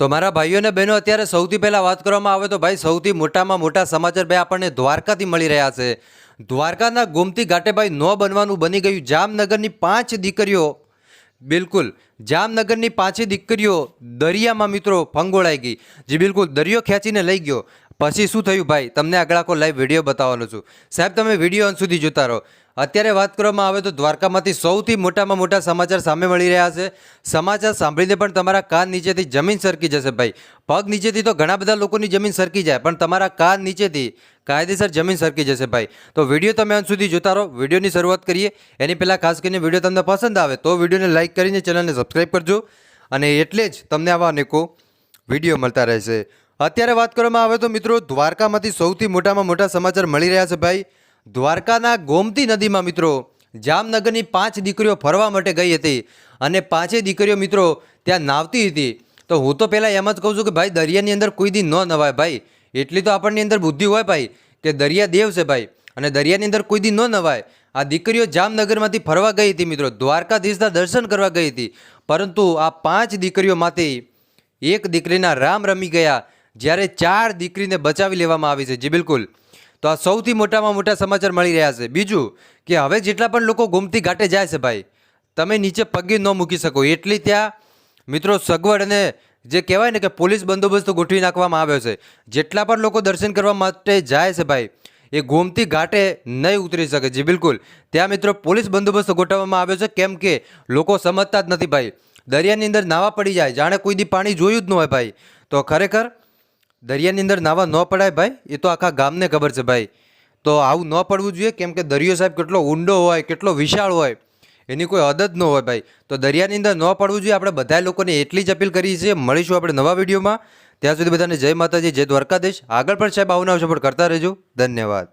તો મારા ભાઈઓ અને બહેનો, અત્યારે સૌથી પહેલાં વાત કરવામાં આવે તો ભાઈ સૌથી મોટામાં મોટા સમાચાર ભાઈ આપણને દ્વારકાથી મળી રહ્યા છે. દ્વારકાના ગોમતી ઘાટે ભાઈ ન બનવાનું બની ગયું. જામનગરની પાંચ દીકરીઓ, બિલકુલ, જામનગરની પાંચે દીકરીઓ દરિયામાં મિત્રો ફંગોળાઈ ગઈ. જે બિલકુલ, દરિયો ખેંચીને લઈ ગયો. પછી શું થયું ભાઈ? તમને આગળ આખો લાઈવ વીડિયો બતાવવાનો છું. સાહેબ, તમે વીડિયો અંત સુધી જોતા રહો. અત્યારે વાત કરવામાં આવે તો દ્વારકામાંથી સૌથી મોટામાં મોટા સમાચાર સામે મળી રહ્યા છે. સમાચાર સાંભળીને પણ તમારા કાન નીચેથી જમીન સરકી જશે ભાઈ. પગ નીચેથી તો ઘણા બધા લોકોની જમીન સરકી જાય, પણ તમારા કાન નીચેથી કાયદેસર જમીન સરકી જશે ભાઈ. તો વીડિયો તમે અંત સુધી જોતા રહો. વિડીયોની શરૂઆત કરીએ. એની પહેલાં ખાસ કરીને વીડિયો તમને પસંદ આવે તો વિડીયોને લાઇક કરીને ચેનલને સબસ્ક્રાઈબ કરજો. અને એટલે જ તમને આવા અનેકો વીડિયો મળતા રહેશે. અત્યારે વાત કરવામાં આવે તો મિત્રો દ્વારકામાંથી સૌથી મોટામાં મોટા સમાચાર મળી રહ્યા છે ભાઈ. દ્વારકાના ગોમતી નદીમાં મિત્રો જામનગરની પાંચ દીકરીઓ ફરવા માટે ગઈ હતી અને પાંચેય દીકરીઓ મિત્રો ત્યાં નાવતી હતી. તો હું તો પહેલાં એમ જ કહું છું કે ભાઈ, દરિયાની અંદર કોઈ દી ન નવાય ભાઈ. એટલી તો આપણની અંદર બુદ્ધિ હોય ભાઈ કે દરિયા દેવ છે ભાઈ. અને દરિયાની અંદર કોઈ દી ન નવાય. આ દીકરીઓ જામનગરમાંથી ફરવા ગઈ હતી મિત્રો, દ્વારકાધીશના દર્શન કરવા ગઈ હતી. પરંતુ આ પાંચ દીકરીઓમાંથી એક દીકરીના રામ રમી ગયા. જ્યારે ચાર દીકરીને બચાવી લેવામાં આવી છે, જી બિલકુલ. તો આ સૌથી મોટામાં મોટા સમાચાર મળી રહ્યા છે. બીજું કે હવે જેટલા પણ લોકો ગોમતી ઘાટે જાય છે ભાઈ, તમે નીચે પગે ન મૂકી શકો. એટલી ત્યાં મિત્રો સગવડ અને જે કહેવાય ને કે પોલીસ બંદોબસ્ત ગોઠવી નાખવામાં આવ્યો છે. જેટલા પણ લોકો દર્શન કરવા માટે જાય છે ભાઈ, એ ગોમતી ઘાટે નહીં ઉતરી શકે, જી બિલકુલ. ત્યાં મિત્રો પોલીસ બંદોબસ્ત ગોઠવવામાં આવ્યો છે. કેમ કે લોકો સમજતા જ નથી ભાઈ. દરિયાની અંદર નાવા પડી જાય. જાણે કોઈ દી પાણી જોયું જ ન હોય ભાઈ. તો ખરેખર દરિયાની અંદર નાવા ન પડાય ભાઈ, એ તો આખા ગામને ખબર છે ભાઈ. તો આવું ન પડવું જોઈએ, કેમ કે દરિયો સાહેબ કેટલો ઊંડો હોય, કેટલો વિશાળ હોય, એની કોઈ હદ જ ન હોય ભાઈ. તો દરિયાની અંદર ન પડવું જોઈએ, આપણે બધા લોકોને એટલી જ અપીલ કરીએ છીએ મળીશું આપણે નવા વિડીયોમાં. ત્યાં સુધી બધાને જય માતાજી, જય દ્વારકાધીશ. આગળ પણ સાહેબ આવું પણ કરતા રહેજો. ધન્યવાદ.